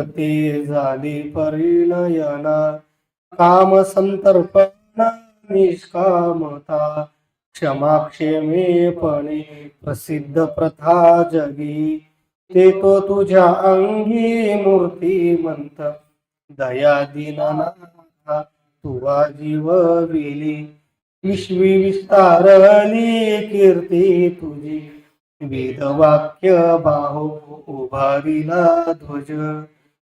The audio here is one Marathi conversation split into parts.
ते झाली परिणयना. काम संतर्पण निष्कामता क्षमाक्षेमेपणे प्रसिद्ध प्रथा जगी. ते तो तुझ्या अंगी मूर्तिमंत. दया दिनाना तुवा जीव विली विश्वी विस्तारली कीर्ती तुझी. वेदवाक्य बाहो उभारिला ध्वज.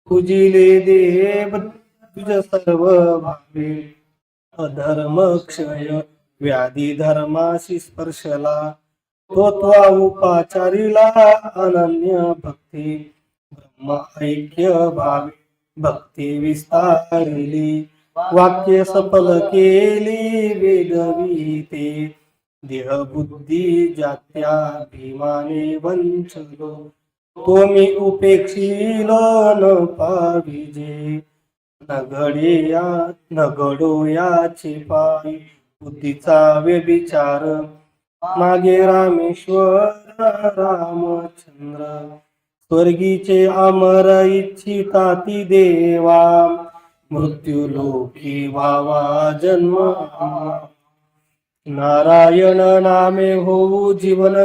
पूजिले देव तुझ सर्व भावे. अधर्म क्षय व्याधी धर्माशी स्पर्शला. तो त्वा उपाचारीला अनन्य भक्ती. ब्रह्म ऐक्य भावे भक्ती विस्तारली. वाक्य सफल केली वेदवीते देह बुद्धी जात्या भीमाने वंचलो. तुम्ही उपेक्षिलो न पाविजे। नगडे या नगडो याचे पायी। बुद्धीचा व्यभिचार मागे रामेश्वर रामचंद्र। स्वर्गीचे अमर इच्छिता ती देवा। मृत्यू लोकी व्हावा जन्म. नारायण नामे होऊ जीवन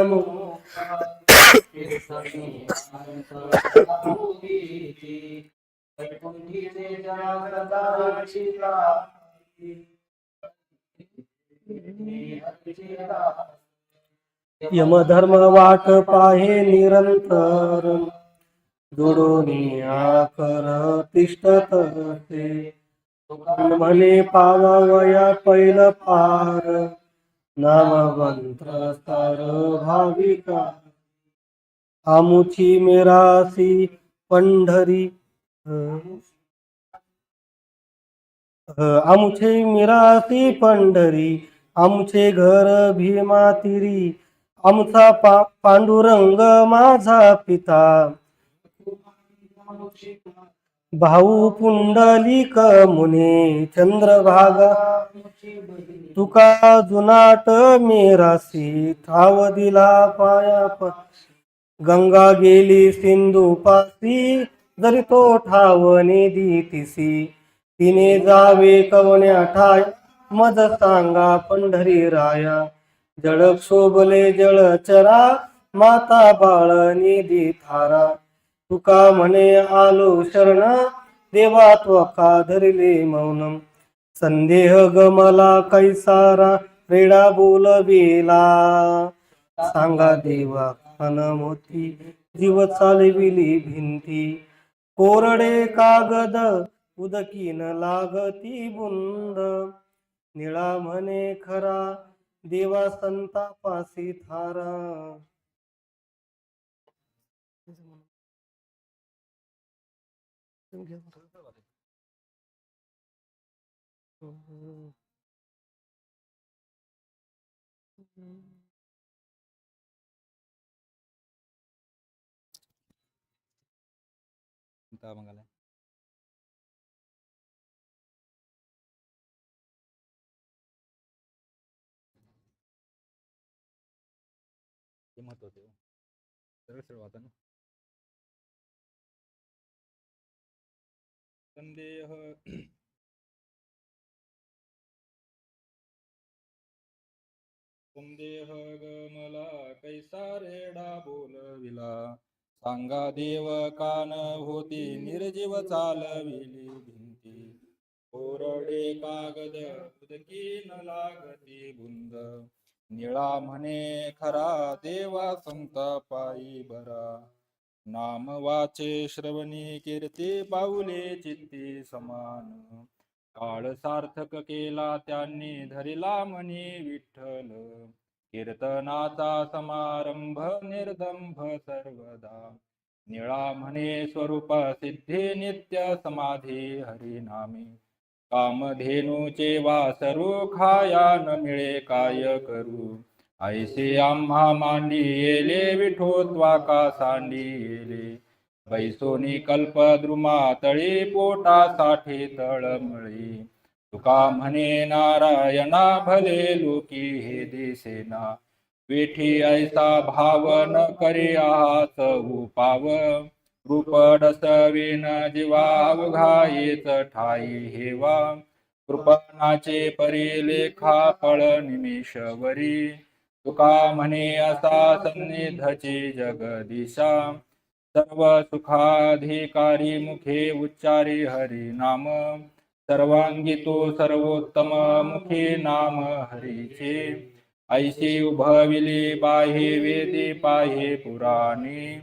यमधर्म वाट पाहे निरंतर जोडून आकर तिष्ठत म्हणे पावावया पैल पार. नामवंत्र सार भाविका आमुची मेरासी पंढरी आमुचे मिरासी पंढरी आमचे घर भीमातिरी आमचा पा पांडुरंग माझा पिता. भाऊ पुंडलिक मुने चंद्रभागा तुका जुनाट मेरासी थाव दिला पाया गंगा गेली सिंधू पासी जरी तो ठावने नेदी तिसी. तिने जावे कवण्या ठाय मज सांगा पंढरी राया जळ शोभले जळचरा माता बाळ निधी थारा. तुका म्हणे आलो शरण देवा त्वका धरिले मौनम. संदेह गमला कैसारा रेडा बोलविला. सांगा देवा मोती जीव चालविली भिंती. कोरडे कागद उदकीन लागती बुंद. निळा म्हणे खरा देवा संतापासी थारा. कोणता मग आलाय ते महत्वाचं हो. सरळ सरळ वाचा ना. संदेह संदेह गमला कैसा रेडा बोलविला? सांगा देव कान होती निर्जीव चालविली भिंती. कोरडे कागद उदकी न लागती बुंद. निळा म्हणे खरा देवा संत पायी बरा. नाम वाचे श्रवणी कीर्ती पाऊले चित्ती समान. काळ सार्थक केला त्यांनी धरिला म्हणे विठ्ठल. कीर्तनाचा समारंभ निर्दंभ सर्वदा. निळा म्हणे स्वरूप सिद्धी नित्य समाधी हरिनामी. कामधेनूचे वासरू खाया न मिळे काय करू? ऐसे आम्हा मांडी येले विठोत्वा का सांडी येले? बैसोनी कल्पद्रुमा तळी पोटासाठी तळमळी तुका म्हणे नारायणा भले लोकी हे दिसेना. वेठी ऐसा भाव न करे आहात उपाव. रूप डसवेन जीवा अवघा ठाई हेवा. कृपणाचे परी लेखा फळ निमिषवरी. तुका म्हणे असा सन्निधची जगदिशा. सर्व सुखाधिकारी मुखे उच्चारी हरी नाम. सर्वांगी तो सर्वोत्तम मुखे नाम हरीचे। ऐशी उभविले बाहे वेदी पाहे पुराणी।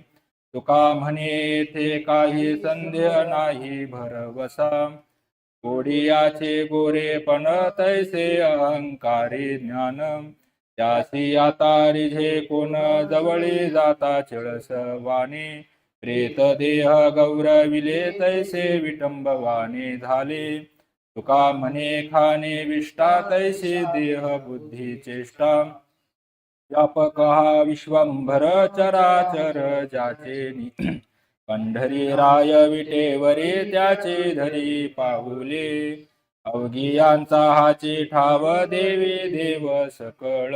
तुका म्हणे ते काही संदेह नाही भरवसा। कोडियाचे गोरेपण तैसे अहंकारी ज्ञान। त्यासी आता रिझे कोण जवळी जाता चिळसवाने वाणी प्रेत देह गौरविले तैसे विटंबवाने झाले। तुका म्हणे खाने विष्टा तैसे देह बुद्धी चेष्टा व्यापक हा विश्वंभर चराचर जाचे पंढरी राय विटेवरे त्याचे धरी पाहुले अवघियांचा हाचे ठाव देवी देव सकळ।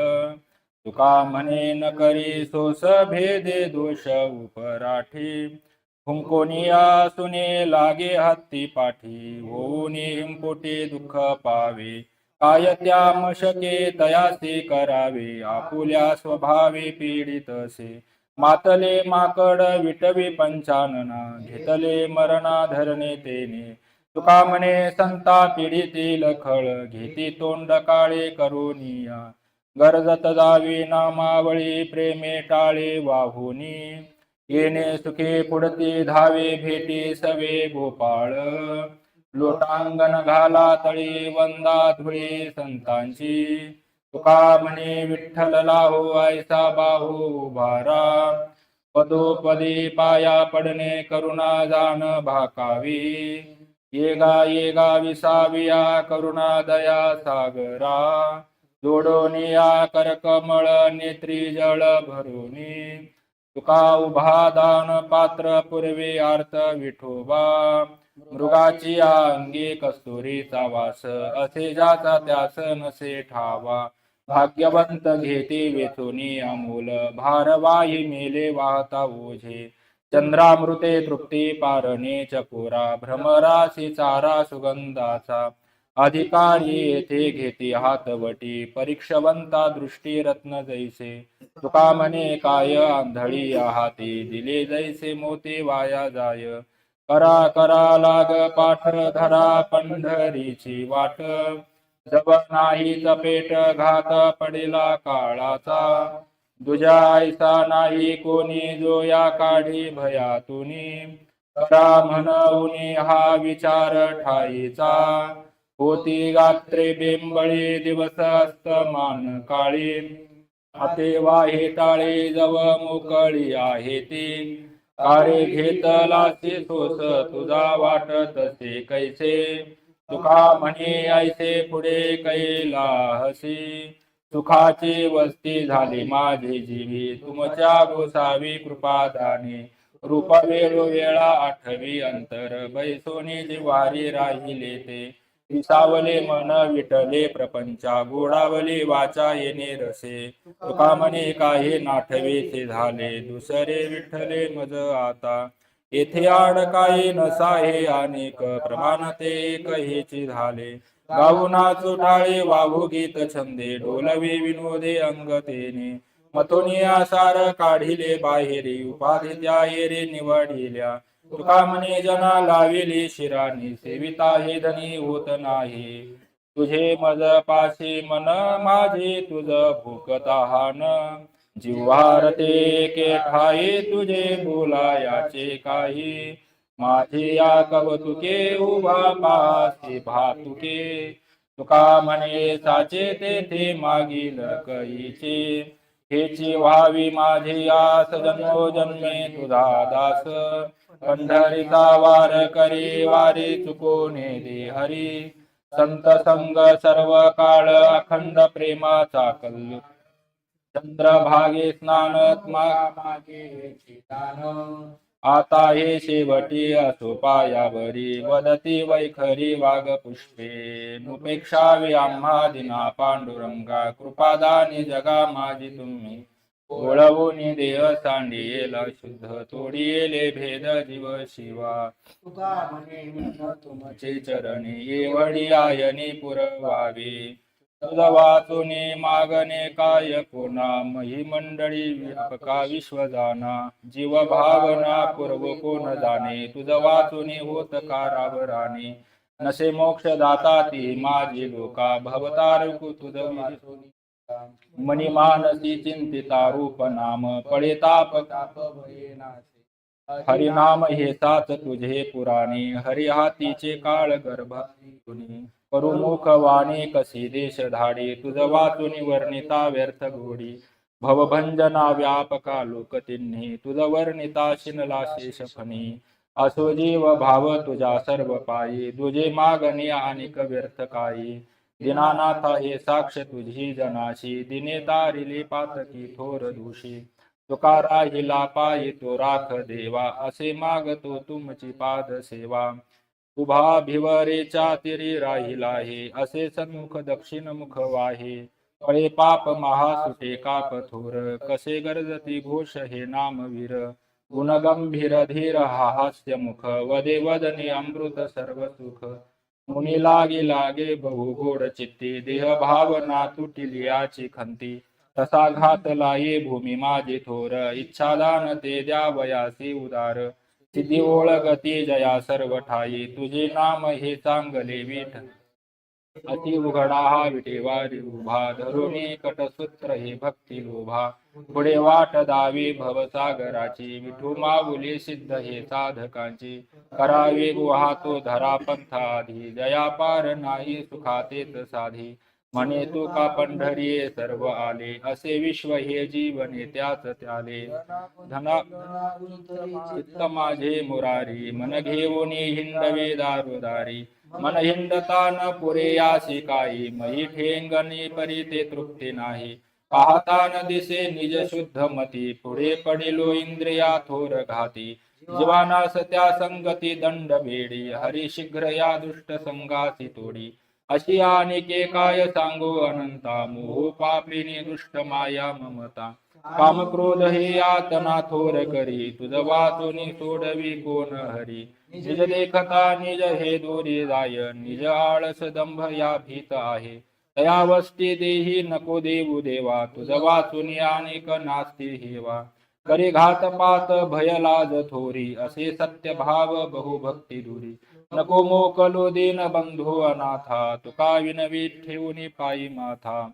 तुका म्हणे न करी सोस भेदे दोष उपराठी। हुंकोनिया सुने लागे हत्ती पाठी होऊन हिंपोटे दुःख पावे. काय त्या मशके तयासी करावे आपुल्या स्वभावे पीडितसे मातले माकड विटवी पंचानना घेतले मरणा धरणे तेने. तुका म्हणे संता पिढीतील खळ घेती तोंड काळे करोनिया. गरजत जावी नामावळी प्रेमे टाळे वाहुनी. येणे सुखे पुढती धावे भेटी सवे गोपाळ. लोटांगण घाला तळी वंदा धुळे संतांची. तुका म्हणे विठ्ठल लाहो ऐसा बाहू उभारा. पदोपदी पाया पडणे करुणा जाण भाकावी. येगा येगा विसाविया करुणा दया सागरा. जोडोनिया करकमळ नेत्री जळ भरुनी. तुका उभा दान पात्र पूर्वी आर्त विठोबा. मृगाची अंगी कस्तुरीचा वास असे जाचा त्यास नसे ठावा. भाग्यवंत घेते वेचुनी अमूल भारवाही मेले वाहता ओझे. चंद्रामृते तृप्ती पारणे चकोरा भ्रमराशी चारा सुगंधाचा. अधिकारी येथे घेते हातवटी परीक्षवंता दृष्टी रत्न जैसे. तुका म्हणे काय आंधळी हाती दिले जैसे मोती वाया जाय. करा करा लाग पाठ धरा पंढरीची वाट. जब नाही चपेट घात पडिला काळाचा. दुजा ऐसा नाही कोणी जो या काढी भयातुनी. करा म्हणून हा विचार ठाईचा. होती गात्रे बेंबळी दिवस मान काळी. हाते वाहे टाळे जव मोकळी आहे ती. कारे घेतलासे सोस तुझा वाटत से कैसे. तुका म्हणे ऐसे पुढे कैला हसी. सुखाची वस्ती झाली माझी जीवी. तुमच्या गोसावी कृपादाने रूप वेळोवेळा आठवी अंतर. बैसोनी जिवारी राहिले ते. विसावले मन विठले प्रपंचा गोडावले वाचा येणे रसे. तुका म्हणे काही नाठवे ते झाले दुसरे विठले मज आता. येथे आड काही नसा हे अनेक प्रमाण ते एक हेची झाले. गाऊना चुटाळे वाहू गीत छंदे डोलवे विनोदे अंगतेने मथोनी आसार काढिले बाहेरी उपाधी त्या येरे निवडिल्या. तुका म्हणे जना लाविले शिरानी सेविता हे धनी होत नाही. तुझे मज पाशी मन माझे तुझ भूकताहान जिव्हारते के ठाई तुझे बोलायाचे काही. माझे या कवतुके उभा पासी भातुके तुका. म्हणे साचे तेथे मागील कईचे हेची व्हावी माझी आस जन्मोजन्मे तुझा दास. पंढरीचा वार करी वारी चुकोने दे हरी. संत संग सर्व काळ अखंड प्रेमाचा कल्लू. चंद्रभागे स्नान मागे आता हे शेवटी असो पायावरी वदती वैखरी वाग पुष्पे नुपेक्षावी आम्हा दिना पांडुरंगा. कृपादानी जगा माझी तुम्ही. ओळवून देह सांडियेला शुद्ध तोडियेले भेद जीव शिवा. तुका म्हणे तुमचे तुमचे चरणी येवडी आयनी पुरवावी. तुझ वाचुनी मागणे काय कोणा मही मंडळी व्यापका विश्व जाना. जीव भावना पूर्व कोण जाणे? तुझ वाचुनी होत कारावराने नसे मोक्ष दाता ती माझी लोका. भवतारकु तुझ वाचुनी मणिमानसी चिंतिता रूप नाम पळे ताप ताप भये नासे। हरिनाम हे साच तुझे पुराणे हरिहातीचे काळ गर्भ करुमुख वाणी कसी देश धाडी तुझ वाचुनी वर्णिता व्यर्थ घोडी। भवभंजना व्यापका लोकतिन्ही तुझ वर्णिता शिनला शेषफणी असो जीव भाव तुझा सर्व पायी तुझे मागणी आणि व्यर्थ काही दिनानाथ हे साक्ष तुझी जनाशी दिने तारिले पातकी थोर दुषी। तुकारा हिला पायी तो राख देवा। असे मागतो तुमची पाद सेवा। उभा भिवरेच्या तिरी राहिला हे असे सन्मुख दक्षिण मुख वाहे। कळे पाप महासुटे काप थोर। कसे गरजती घोष हे नामवीर गुणगंभीर धीर हा हास्य मुख। वदे वदने अमृत सर्व सुख मुनी लागे लागे बहु गोड चित्ते देह भावना तुटिली याची खंती. तसा घात लाये भूमी माझे थोर इच्छादान ते द्यावयासी उदार. सिद्धी ओळखती जया सर्व ठाई तुझे नाम हे चांगले विठ अति उघडा हा विटेवारी उभा धरुणी कटसूत्र हे भक्ती लोभा पुढे वाट दावी भवसागराची विठू माऊली सिद्ध हे साधकांची. करावे गुहा तो धरा पंथाधी जया पार नाही सुखातेत साधी. म्हणे तू का पंढरी सर्व आले असे विश्व हे जीवने त्याच त्याले. धना चित्त माझे मुरारी मन घेऊन हिंदवे दारोदारी. मन हिंडता न पुरे यासी काही मही ठेंगणी परी ते तृप्ती नाही. पाहता न दिसे निज शुद्ध मती पुढे पडिलो इंद्रिया थोर घाती. जीवानास त्या संगती दंड भेडी हरी शीघ्र या दुष्ट संगासी तोडी. अशी अनेके काय सांगू अनंता मोह पापिनी दुष्ट माया ममता. काम क्रोध हे यातना थोर करी. तुझ वाचुनी सोडवी कोण हरी? निज लेखता निज हे दोरी जाय निज आळस दंभ या भीत आहे. तया वस्ती देही नको देऊ देवा. तुझ वाचुनी अनेक नास्ती हेवा. करी घातपात भय लाज थोरी. असे सत्य भाव बहुभक्ती दुरी. नको मोकलो दीन बंधू अनाथा. तुका विनवी ठेवून पायी माथा.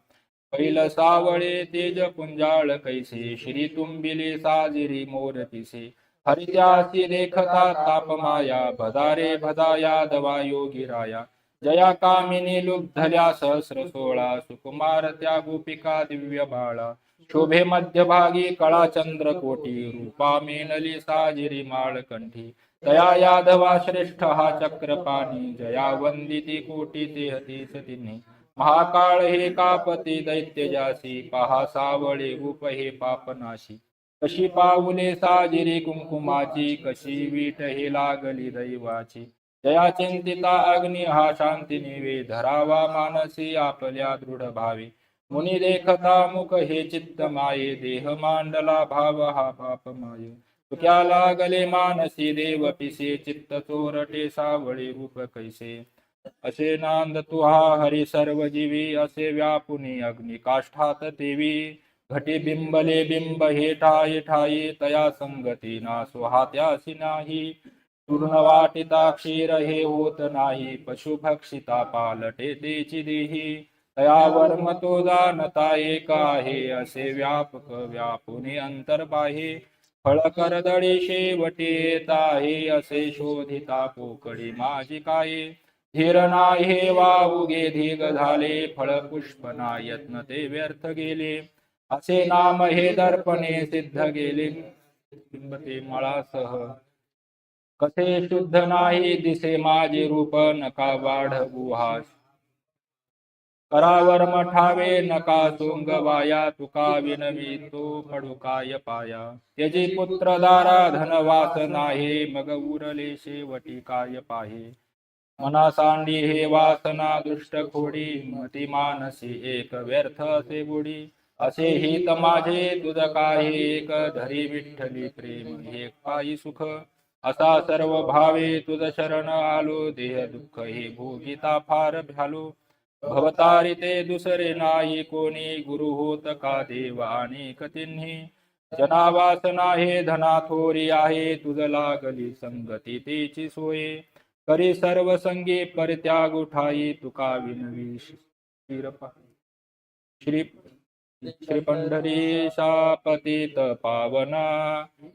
पैल सावळे तेज पुंजाळ कैसे? श्री तुंबिले साजिरी मोर तिसे. हरित्यासी देखता तापमाया भदारे भदा यादवा योगिराया जया कामिनी लुब्धल्या सहस्र सोळा सुकुमार त्या गोपिका दिव्य बाळा. शोभे मध्यभागी कळा चंद्र कोटी रूपा मेनली साजिरी माळकंठी. दया यादवा श्रेष्ठ हा चक्रपाणी जया वंदिती कोटी ते हतीस तिन्ही. महाकाळ हे कापती दैत्य जासी पहा सावळे रूप हे पापनाशी. कशी पाऊले साजिरी कुंकुमाची कशी वीट हे लागली दैवाची. जया चिंतिता अग्नी हा शांती निवे धरावा मानसी आपल्या दृढ भावे. मुनी देखता मुख हे चित्त माये देह मांडला भाव हा पाप माये. तुक्या लागले मानसी देव पिसे चित्त चोरटे सावळे रूप कैसे. असे नांद तुहा हरी सर्व जीवी असे व्यापुनी अग्निकाष्ठात देवी. घटी बिंबले बिंब हे ठाई ठाई तया संगती ना सुहात्यासी नाही. पूर्णवाटिता क्षीर हे होत नाही. पशु भक्षिता पालटे तेची देही. तया वर्म तो जाणता एक आहे असे व्यापक व्यापुनी अंतर्बाहे फळ करदळी शेवटी येत आहे असे शोधिता पोकळी माझी काय. धीर वा उगे धीग झाले फळ पुष्प ना यत्न ते व्यर्थ गेले. असे नाम हे दर्पणे सिद्ध गेले. ते मळासह. कसे शुद्ध नाही दिसे माझे रूप नका वाढ गुहास करावर मठावे नका सोंगवाया तुका विनवी तो पडू पाया. त्यजी पुत्र दारा धनवास नाही मग उरले शेवटी काय पाहे. मनासांडी हे वासना दुष्ट खोडी मती मानसी एक व्यर्थ असे बुडी. असे हित माझे तुझ काही एक धरी विठ्ठली प्रेम हे काही सुख. असा सर्व भावे तुझ शरण आलो देह दुःख हे भोगिता फार भ्यालो. भवतारी ते दुसरे नाही कोणी गुरु होत का देव अनेक तिन्ही. जनावासना हे धना थोरी आहे तुझ लागली संगती तेची सोये. करी सर्व संगी परित्याग उठाई तुका विनवी श्री श्री पंढरीशा पतित पावना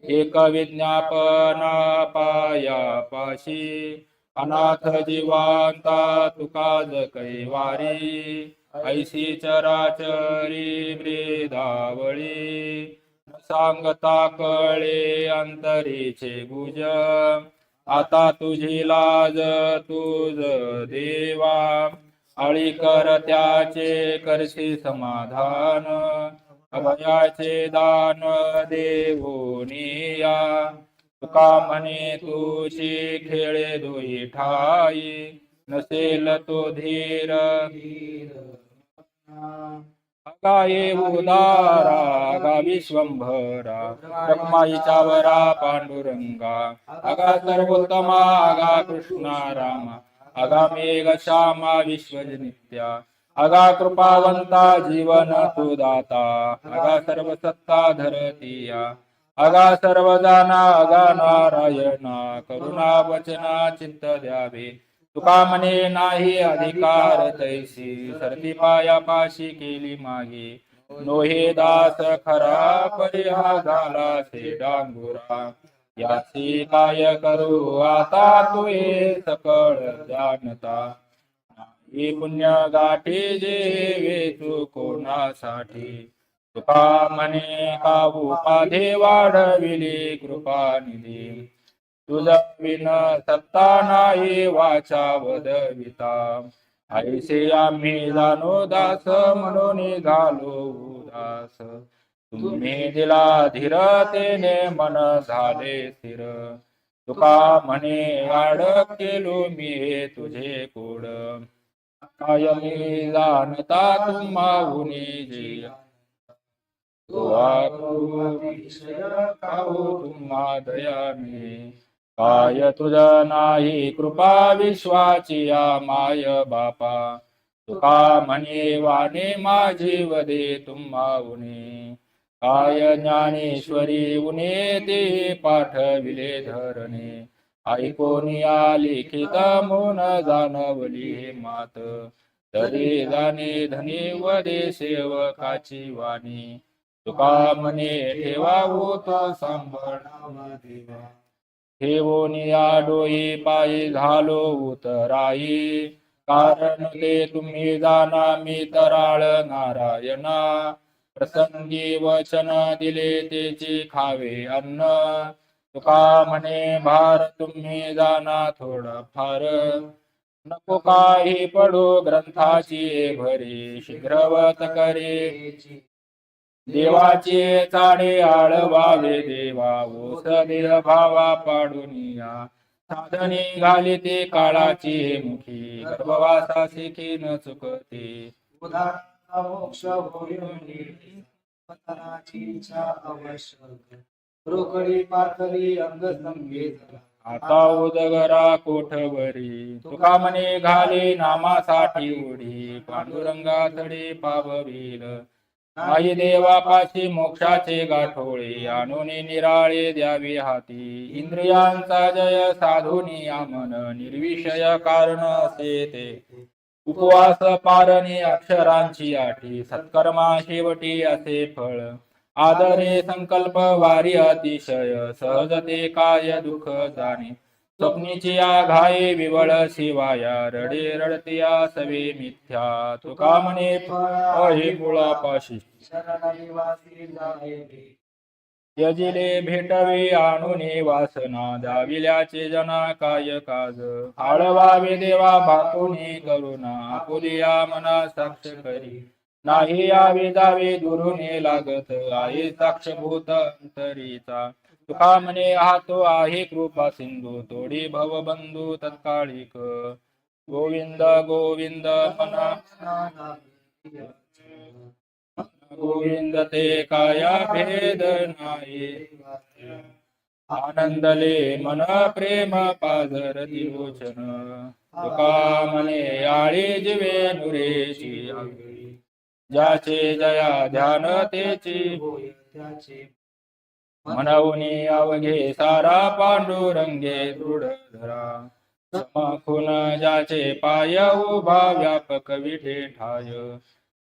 एक विज्ञापना पाया पाशी। अनाथ जीवांता तुका कैवारी ऐशी चराचरी ब्रेदावळी सांगता कळे अंतरीचे गुज आता तुझी लाज तुझ देवा. आळी कर त्याचे करशी समाधान. अभयाचे दान देवोनिया तुका म्हणे तुझी खेळे दोई ठाई. नसेल तो धीर. अगाये उदारा विश्वंभरा ब्रह्माईचा वरा पांडुरंगा अगा सर्वोत्तमा अगा कृष्णा रामा अगा मेघ श्यामा विश्वजनित्या अगा कृपावंता जीवन सुदाता अगा सर्व सत्ता धरतीया अगा सर्वदाना अगा नारायणा करुणा वचना चिंत द्यावे तुका म्हणे नाही अधिकार तैसी सर्ती पाया पाशी केली मागे. नोहे दास खरा परिहा झाला से डांगुरा. याची काय करू आता तू हे सकळ जाणता. ही पुण्य गाठी जे तू कोणासाठी. तुका म्हणे काबू पाधे वाढविली कृपा निधी तुझा विन सत्ता नाही वाचा वदविता. ऐसे आम्ही जाणो दास म्हणून झालो उदास. तुम्ही दिला धीरतेने मन झाले स्थिर. तुका म्हणे आड केलो मी तुझे कोड. काय मी जाणता तुम्हाहुनी जे. तुम्हा दयाने काय तुझ नाही कृपा विश्वाची या माय बापा. तुका म्हणे वाणे माझी वदे तुम्हा उणे काय ज्ञानेश्वरी उणे ते पाठविले धरणे. ऐकोनी लिखित म्हणून जाणवली हे मात. तरी जाणे धनी वदे सेवकाची वाणी. तुका म्हणे ठेवा होतो सांभाळावा देवा. ठेवोनिया डोई पायी घालो उतराई. कारण ते तुम्ही जाना मी तराळ नारायणा. प्रसंगी वचन दिले तेची खावे अन्न. तुका म्हणे भार तुम्ही जाना थोड फार नको काही पडो ग्रंथाची भरी शीघ्रवत करे. देवाचे चाडे आळवावे देवा ओस देह भावा पाडुनिया साधने घाली ते काळाची मुखी गर्भवासा शिखी न चुकते मोक्ष इच्छा आवश्यक रोकडी पातळी अंग संगीत आता उदगरा कोठवरी. तुका म्हणे घाले नामासाठी उडी. पांडुरंगा तडे पाववील. आई देवापाशी मोक्षाचे गाठोळे आणून निराळे द्यावे हाती. इंद्रियांचा जय साधुनी आमन निर्विषय कारण असे ते. उपवास पारणे अक्षरांची आठी सत्कर्मा शेवटी असे फळ. आदरे संकल्प वारी अतिशय सहजते काय दुःख जाणे. स्वप्नीची घाई विवळ शिवाया रडे रडतिया सवे मिथ्या. तुका म्हणे मुळापाशी. यजिले भेटवे आणुने वासना. दाविल्याचे जना काय काज. आळवावे देवा भातोनी करुणा. आपुलिया मना साक्ष करी. नाही यावे जावे दुरुने लागत आहे साक्षभूत अंतरीचा तुका म्हणे हा तो आहे कृपा सिंधू तोडी भवबंधू तत्काळीक. गोविंद गोविंद मना गोविंद ते काया भेद नाही. आनंदले मन प्रेम पाझर तिरोचन तुका मने आळी जिवे नुरेशी ज्याचे जया ध्यान तेची. होय त्याचे मनवनी अवघे सारा पांडुरंगे दृढ धरा. समाखून ज्याचे पाय उभा व्यापक विठे ठाय.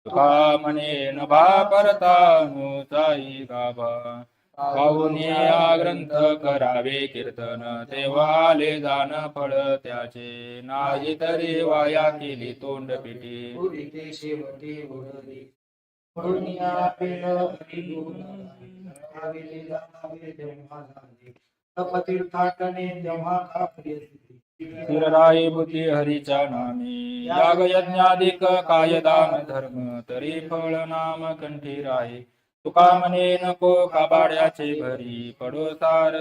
तुका म्हणे नभा परतानु चाई गाभा. पाहुनी या ग्रंथ करावे कीर्तन. आले जाण फळ त्याचे. नाही तरी वाया केली तोंड पिटी तेव्हा स्थिरराई बुद्धी हरीच्या नामी. याग यज्ञाधिक कायदान धर्म. तरी फळ नाम कंठी राही. तुका म्हणे नको काबाड्याचे भरी पडो सार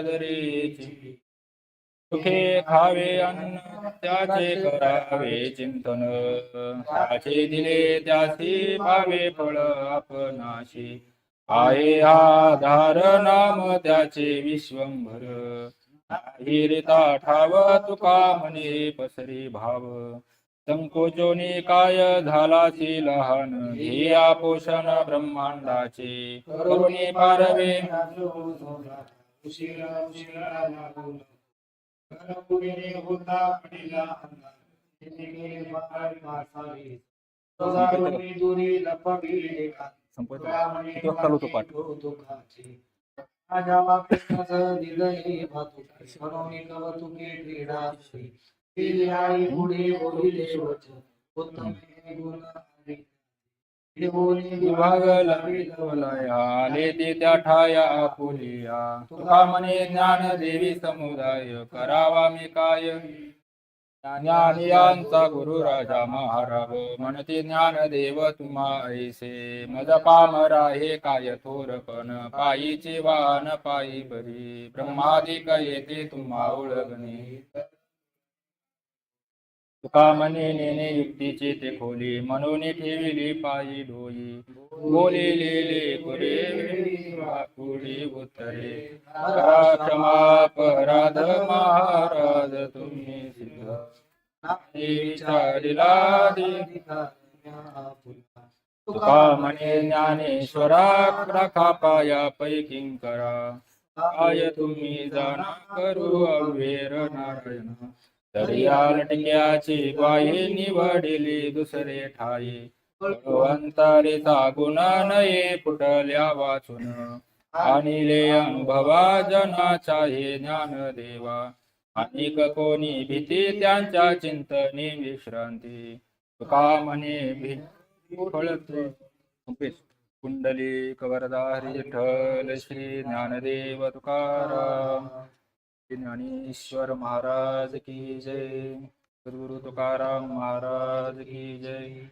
सुखे खावे अन्न त्याचे करावे चिंतन त्याचे दिले त्याचे पावे फळ आपणाशी. आहे हा धार नाम त्याचे विश्वंभर. हिरिता ठाव तुका म्हणे पसरी भाव. संकोचोनी काय झालासी लहान हे पोषण ब्रह्मांडाचे. करुणी पारवे. उशिरा उशिरा होता दुरी माझ्या बापेच दिलही म्हणून क्रीडा पुढे बोलिले वचन उत्तम गुण विभाग आले ते त्या ठाया आपुलिया. तुका म्हणे ज्ञान देवी समुदाय करावा मी काय? ज्ञानियांचा गुरु राजा महाराव म्हणते ज्ञान देव तुम्हा ऐसे मज पामरा हे काय थोरपण पायीचे वाहन पायी बरी. ब्रह्मादिक येते तुम्हा ओळगणे तुका म्हणे नेने युक्तीचे ते खोली म्हणून ठेविली पायी डोई बोलिलेले पुरे पुढे उतरे करा पराध महाराज तुम्ही सिद्ध. विचारिला तुका म्हणे ज्ञानेश्वरा राखा पाया पैकी करा. काय तुम्ही जाणा करू अवेर नारायण. तरी लटक्याची ग्वाही निवडिली दुसरे ठाई. अंतरिता गुणा नये पुटल्या वाचून. आणिले अनुभवा जनाचा हे ज्ञान देवा. अनेक कोणी भीती त्यांच्या चिंतनी विश्रांती. तुका म्हणे भी कुंडली कवरदा हरी विठ्ठल श्री ज्ञानदेव तुकाराम. ज्ञानेश्वर महाराज की जय। सद्गुरु तुकाराम महाराज की जय।